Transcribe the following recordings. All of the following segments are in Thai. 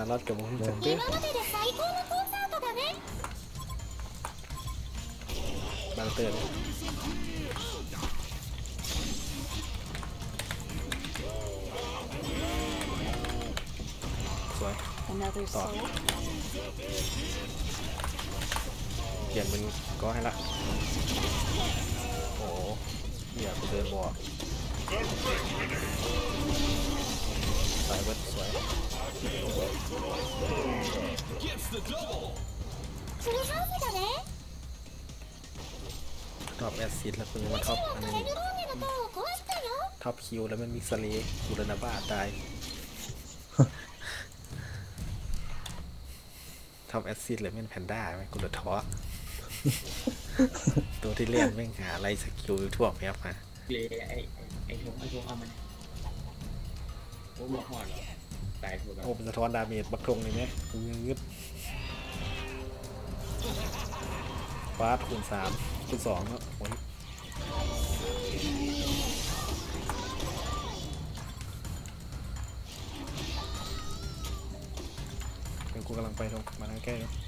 ารัดกับผมจะเบางเตือนสวยต่อเปลี่ยนเป็นก็ให้ละ โอ้โหอยากเดินบ่อ สายเบิดสวย フルハウスだね ท็อปแอซซิดแล้วคุณมาท็อปอัน カ นี้ レルローネの塔を壊したよ ท็อปคิวแล้วมันมิกซเลกูเดนาบ้าตาย ท็อปแอซซิดเลยเป็นแพนด้าไหมกูเดท้อ ตัวที่เล่นแม่งหาอะไรสกิลทั่วแมปมา เลยไอ้ไอ้ไอ้ทงไอ้ทงเอามัน โอ้บอกหอดเหรอตายถูกแล้วโอ้มันสะท้อนดาเมจบักทงเลยไหมกูยังงึดฟาสคูณสามคูณสองแล้วโอ้ยเดี๋ยวกูกำลังไปตรงมาทางแก้อยู่ห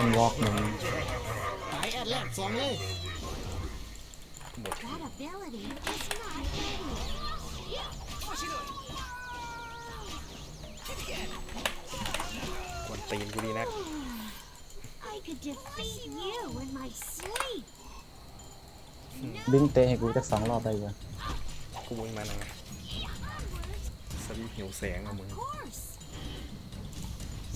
มันวอล์กมันหายแอดแรกสองเลยหมด That ability is not ready กวนตีนกูดีนัก I could defeat you in my sleep บิงเตะให้กูจักสองรอบไปอยู่กูวิ่งมาหน่อยสวีปหิวแสงอะมึง course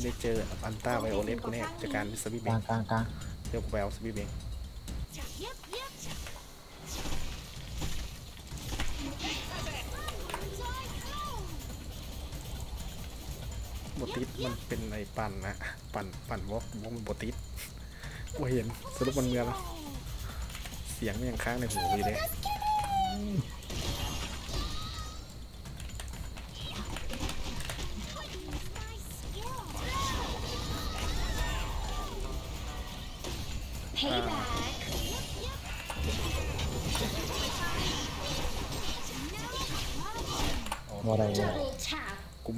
ได้เจออันต้าไวโอเลตกูแน่จากการสวีปกเอลางงกลางกลางเดี๋ยวกูไปเอาสวีปเอง Yep yep บติดมันเป็นไอ้ปั่นนะปั่นปั่นวอกวอกมันบติดกูเห็นสรุปมันเมืองเสียงมันยังค้างในหูอยู่เลย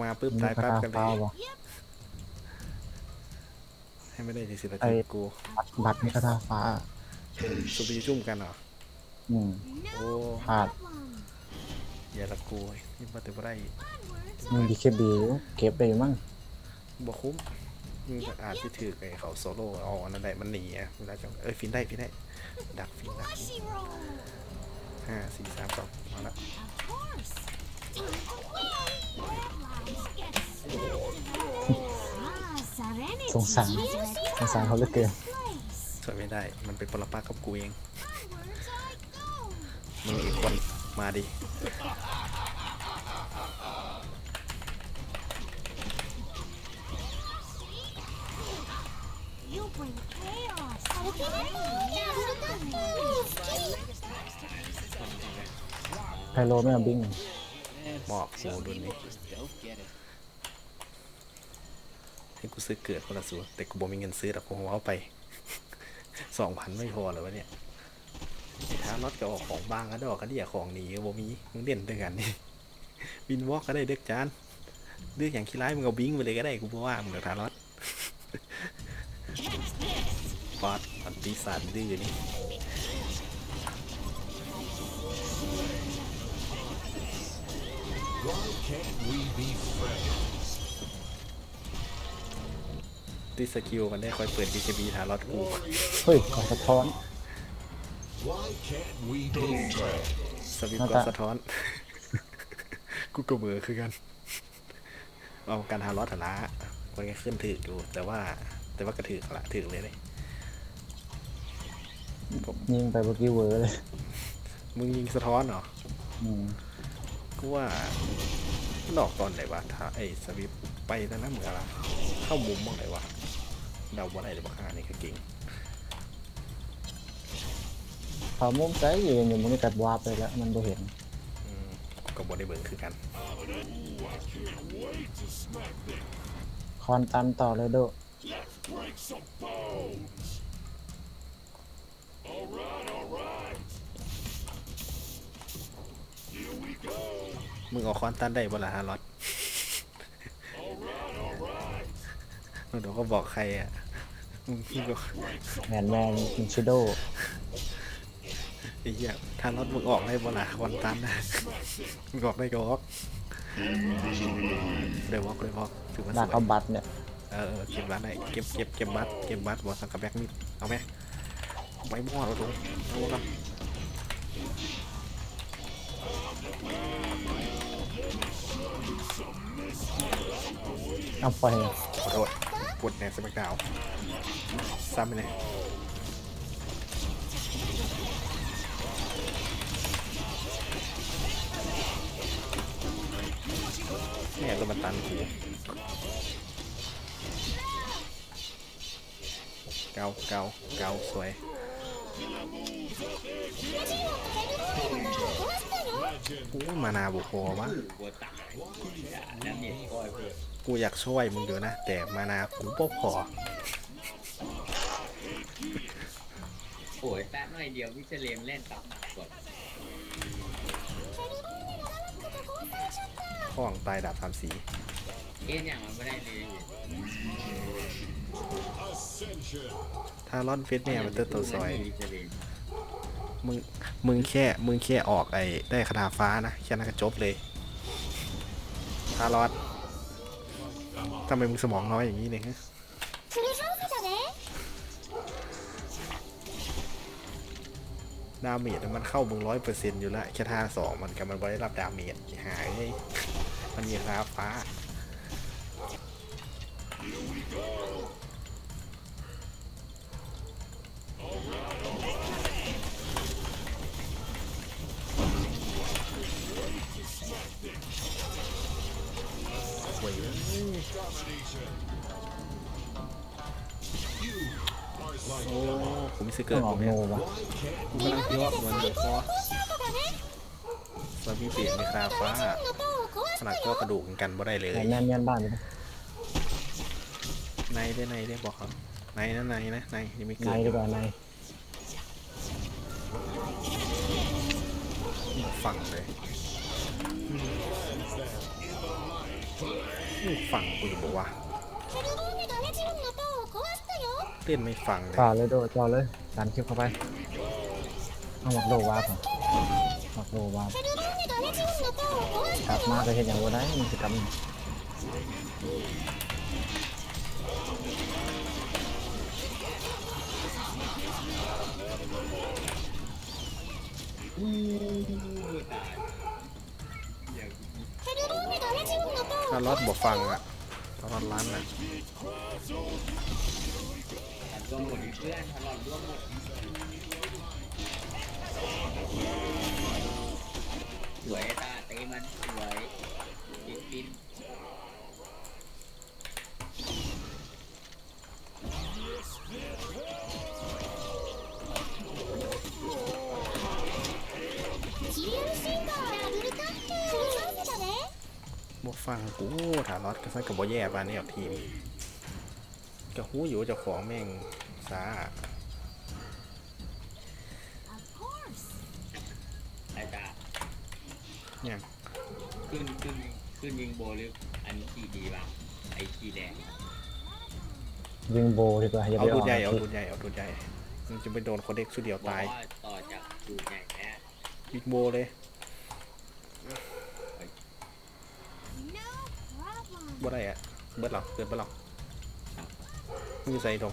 มาปุ๊บมีตายคาปั๊บถากันเลฟ้ายวะให้ไม่ได้ในสิบนาไอ้ทีกูบัตรบัตรมีคาถาฟ้าสุบีจุ่มกันเหรออืมโอ้พลาดอย่าละกูนี่มาแต่บ่ได้มึงดีเคบีเก็บไปอยู่มั้งบ่คุ้มมึงก็อาจจะถือไอ้เขาโซโล่เอาอันนั้นได้มันหนีอะเวลาจะเอ้ยฟินได้ฟินได้ดักฟินดักฟิน Flashy roll ห้าสี่สามสองมาละ งสารสงสารเขาเหลือเกินช่วยไม่ได้ มันเป็นปรปักษ์กับกูเองมึงอีกคนมาดิไฮโลไม่เอาบิ้งหมอบโมดูนี่ ให้กูซื้อเกิดคนละสูแต่กูบ่มีเงินซื้อแต่กูเอาไปสองพันไม่พอเลยวะเนี่ยถ้ารถก็ออกของบ้างก็ดอกก็เดียของหนีก็บ่มีมึงเด่นด้วยกันนี่บินวอล์กก็ได้เด็กจานเลือกอย่างขี้ร้ายมึงเอาบิงไปเลยก็ได้กูบ่ว่ามึงเดี๋ยวทารถฟอดมันปีศาจดื้อนี่ ดิสกิลมันได้คอยเปิด BKB ทารอดกู เฮ้ยขอสะท้อน สวิปก็สะท้อน กูก็เบื่อคือกัน เอาการทารอดฐานะมันก็ขึ้นถืออยู่ แต่ว่า แต่ว่ากระถือละถือเลยเลยยิงไปเมื่อกี้เวอร์เลย มึงยิงสะท้อนเหรออืมกูว่ามันออกตอนไหนวะถ้าไอ้สวิปไปแล้วนะเหมือนอะไรเข้ามุมบ้างไหนวะ เดาว่าอะไรหรือบ้านี่ก็เก่งเขามุมใจยืนอยู่มันนี่กัดวาร์ปไปแล้ว มันบ่เห็นอืมก็บ่ได้เบิ่งคือกัน คอนตันต่อเลยโดมึงเอาคอนตันได้บ่ล่ะฮารอดมึงเดี๋ยวก็บอกใครอะ มึงมึงก็แมนแมนมินชิโดไอ้เหี้ยถ้ารถมึงออกได้บ่ล่ะคอนตันนะมึงออกได้ก็ออกเดี๋ยววอกเดี๋ยววอกถือว่าสดาวยกเอาบัตรเนี่ยเออเออเก็บบัตรได้เก็บเก็บเก็บบัตรเก็บบัตรบอสังกับแบ็กมิดเอาไหมไว้หม้อเราตรงเอากันเอาปล่อยเลยขอโทษปวดแนสมักดาว ซ้ำไปเลยเนี่ยรถมันตันกูเกาเกาเกาสวยโอ้มานาบุพอวะกูอยาน้ำเย็นก้อยเพื่อกูอยากช่วยมึงอยู่นะ แต่มานากูบ่พอ อ้ยแป๊บหน่อยเดียววิเชเลมเล่นกลับมากดข้องตายดาบสามสีเอ็นอย่างมันไม่ได้เลยถ้าร่อนเฟสเนี่ยมันเตอร์ตัวซอยวิเชเลมมึง มึงแค่ มึงแค่ออกไอ้ได้คาถาฟ้านะ แค่นั้นก็จบเลยทารอดทำไมมึงสมองน้อยอย่างนี้เนี่ยฮะ ดาเมจมันเข้ามึงร้อยเปอร์เซ็นต์อยู่แล้วแค่ท่าสองมันกับมันไม่ได้รับดาเมจหายเลยมันมีคาถาฟ้าโอ้ย โอ้ผมมีสเกิต้อร์งตอผอกมโนเนี่ยวะกูกำลังคิดว่ามันเดือดคอแล้วมีเปลี่ยนในคาฟ้าขนาดก็กระดูกกันบ่ได้เลยแมนแมนแมนบ้านเลยนะในได้ในได้บอกครับในนะในนะในยังไม่ในเกิดดีกว่าในฝั่งเลยอืมฝั่งกูอยู่บอกว่า เล่นไม่ฟังเลย ต่อเลยโดจอเลยดันคลิปเข้าไปเอาหมักโลวาร์ปเหรอหมักโลวาร์ปกลับมาก็เห็นอย่างว่าได้มันจะกำอู้ตายอย่างถ้ารอดบอกฟังอะถ้ารอดร้านอะ ตัดตัวหมดเพื่อนทะเลาะร่วมหมดสวยตาเตะมันสวยปินปินบอกฟังกูถ้ารอดก็ใส่กับบ่แย่บ้านนี้เอาทีม ก็หู้อยู่ว่าเจ้าของแม่งซา Of course. ไอ้ตาเนี่ยขึ้นขึ้นขึ้นยิงโบหรืออันนี้ขี่ดีป่ะไอ้ขี่แดงยิงโบดีกว่าอย่าเอาไปอดูอกใหญ่เอาดูใหญ่เอาดูใหญ่มันจะไปโดนคนเด็กสุดเดียวบอกตายว่าต่อจากดูใหญ่แน่บิ๊กโบเลย No problem. บ่ได้อะเบิดหรอเกินเบิดหรอมึง อยู่ใส่ตรง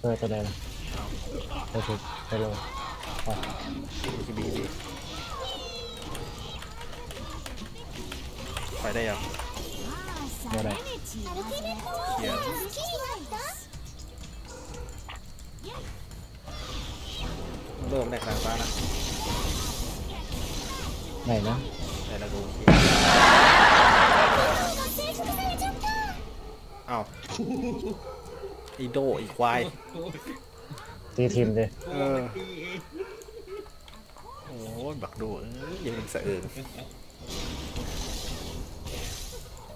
เปิดตัวใดล่ะไปถูกไปโลไปทีบีดีไปได้ยัง Ah, What I- serenity. เดี๋ยวเริ่มได้ครั้งฟ้านะไหนนะได้แล้วดูเอ้าอีโดอีควาย ตีทีมเลยเออ โอ้โหโอ้ยบักดูเอ้ยอยังมึงสะเอิง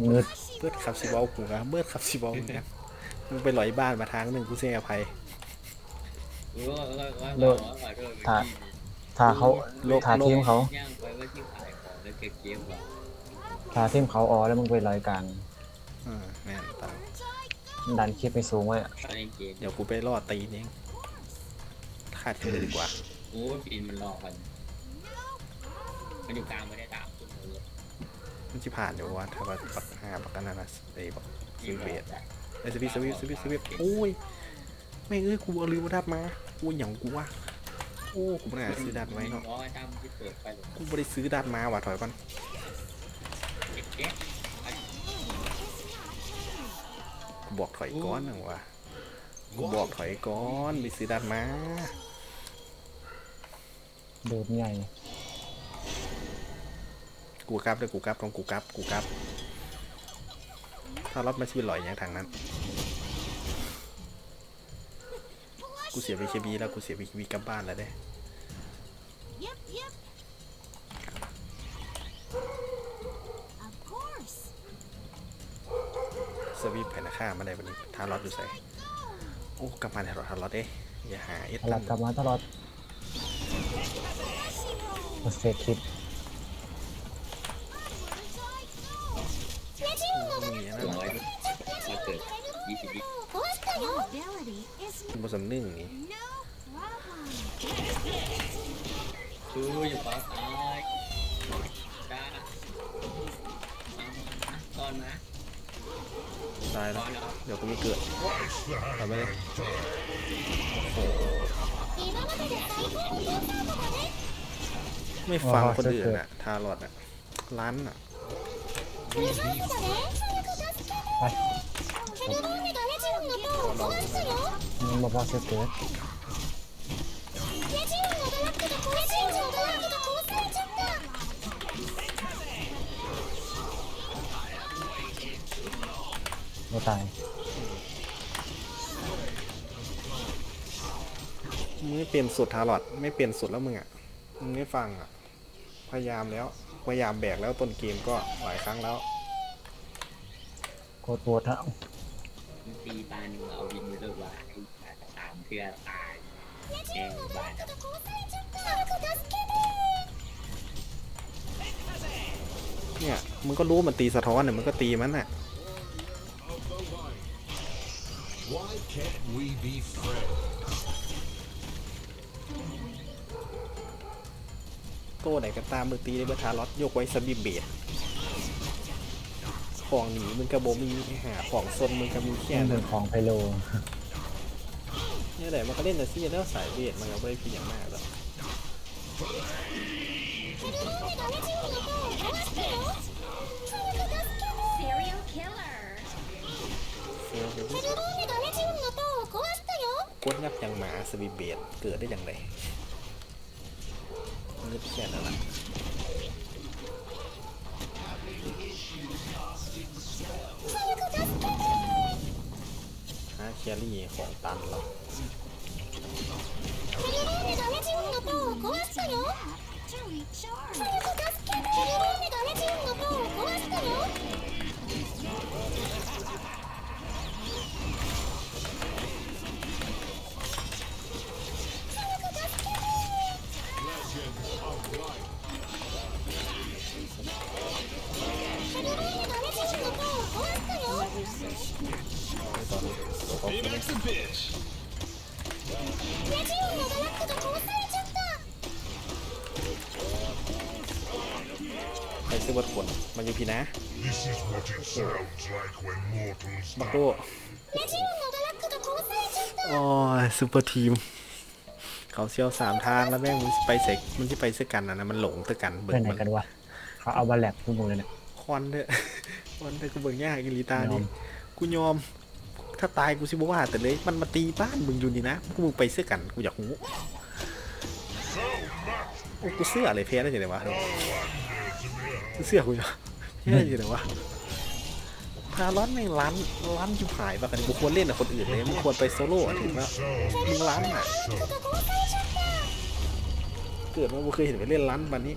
งึดเบิดขับสิบอลกูนะเบิดขับสิบอลเนี่ยมึงไปหลอยบ้านมาทางหนึ่งกูเสียอภัยเออว่าว่าว่าโลดว่าว่าโลดถ้าถ้าเขาโลกถ้าทีมเขาย่างไปว่าที่ขายของแล้วเก็บเกมว่ะถ้าทีมเขาออแล้วมึงไปรายการ อ่าแม่นตังดันคลิปไปสูงไว้อะตอนเล่นเกมเดี๋ยวกูไปรอดตีนเองคาดกันเลยดีกว่า โอ้ยปีนมันหลอกมันมันอยู่กลางไม่ได้ตามขึ้นเลยมันจะผ่านเดี๋ยวว่าถ้าว่าปักห้าปักกันนานะไอ้ปักซีเวทไอ้สวิตสวิตสวิตสวิตโอ้ยไม่งเอ้ยกูเอาลืมมาดับมากูหยังกูวะโอ้กูไม่ได้ซื้อดัดไว้เนาะ ร้อยตามที่เปิดไปเลยกูไม่ได้ซื้อดัดมาว่ะถอยก่อน เก็บเก็บ กู บอกถอยก้อนหนึ่งว่ะกูบอกถอยก้อนไปซื้อดัดมาดูดใหญ่กูกลับเลยกูกลับตรงกูกลับกูกลับ ถ้ารถมาชีวิตลอยอย่างทางนั้น กูเสียบีเคบีแล้วกูเสียบีเคบีกลับบ้านแล้วเด้ Yep, yep. Of course. สวิปแผ่นค่ามาได้วันนี้ทารอดอยู่ใส่โอ้กลับมาแถวทารอดเด้อย่าหาเอสตลอดกลับมาตลอดเสร็จคลิปมีอันสนั่อนงร้อยมาเกิดยี่สิบวิ Ability is บนสำนึงนี่ no problem. ชูอย่าป้าตายจ้าตอนนะตายตแล้วอนแล้วเดี๋ยวกูไม่เกิดทำไปเลยไม่ฟังคนอื่นอะ ทารอดอะร้านอะไปมันมาพอเสร็จเกิด ตายมึงไม่เปลี่ยนสุดทารอดไม่เปลี่ยนสุดแล้วมึงอะมึงไม่ฟังอะ พยายามแล้ว พยายามแบกแล้วต้นเกมก็หลายครั้งแล้วโคตรปวดทั้งมันตีตาหนึ่งเอาวินมือเลิกว่าไอ้สามเพื่อตายแองบาดเนี่ยมึงก็รู้มันตีสะท้อนเนี่ยมึงก็ตีมันน่ะ Why can't we be friends? โต้ไหนก็ตามมึงตีได้เบอร์ทารอดยกไว้สบิบเบดของหนีมึงกระโบมีหาของซนมึงก็มีแค่แค่หนั้นึ่นงของไพโล เนี่ยแหละมันก็เล่นแต่ซี่แล้วสายเบดมันก็ไม่ได้พีอย่างมากหรอก Serial killer. เฟลไปปุ๊บ กดยับยังหมาสบิเบดเกิดได้อย่างไรนึกแค่นั้นแหละหาแครี่ของตันหรอ ตัวเขาเป็น Phoenix a bitch. ใครซื้อวัตถุผลมันอยู่พี่นะ This is what it sounds like when mortals บัก die. โดโอ้ยซูเปอร์ทีม เขาเชี่ยวสามทางแล้วแม่งมันสิไปเสกมันจะไปเสกกันนะนะมันหลงตะกันเบิ่เพื่อนงไหนมันกันวะเขาเอาบาแลบทุกมึงเลยเนี่ยควันเด้อควันเด้อกูเบิ่งยากอีหลีตายอดิมกูยอม ถ้าตายกูสิบว่าแต่เลยมันมาตีบ้านมึงอยู่นี่นะมึงไปเสื้อกันกูอยากหูกูเสื้ออะไรเพลได้ยังไงวะเสื้อกูจะเพลได้ยังไงวะพาร้อนแม่งล้านล้านชิบหายปะกันกูควรเล่นกับคนอื่นเลยมึงควรไปโซโล่ถึงว่ามึงล้านอะเกิดมาบ่เคยเห็นไปเล่นร้านบันนี้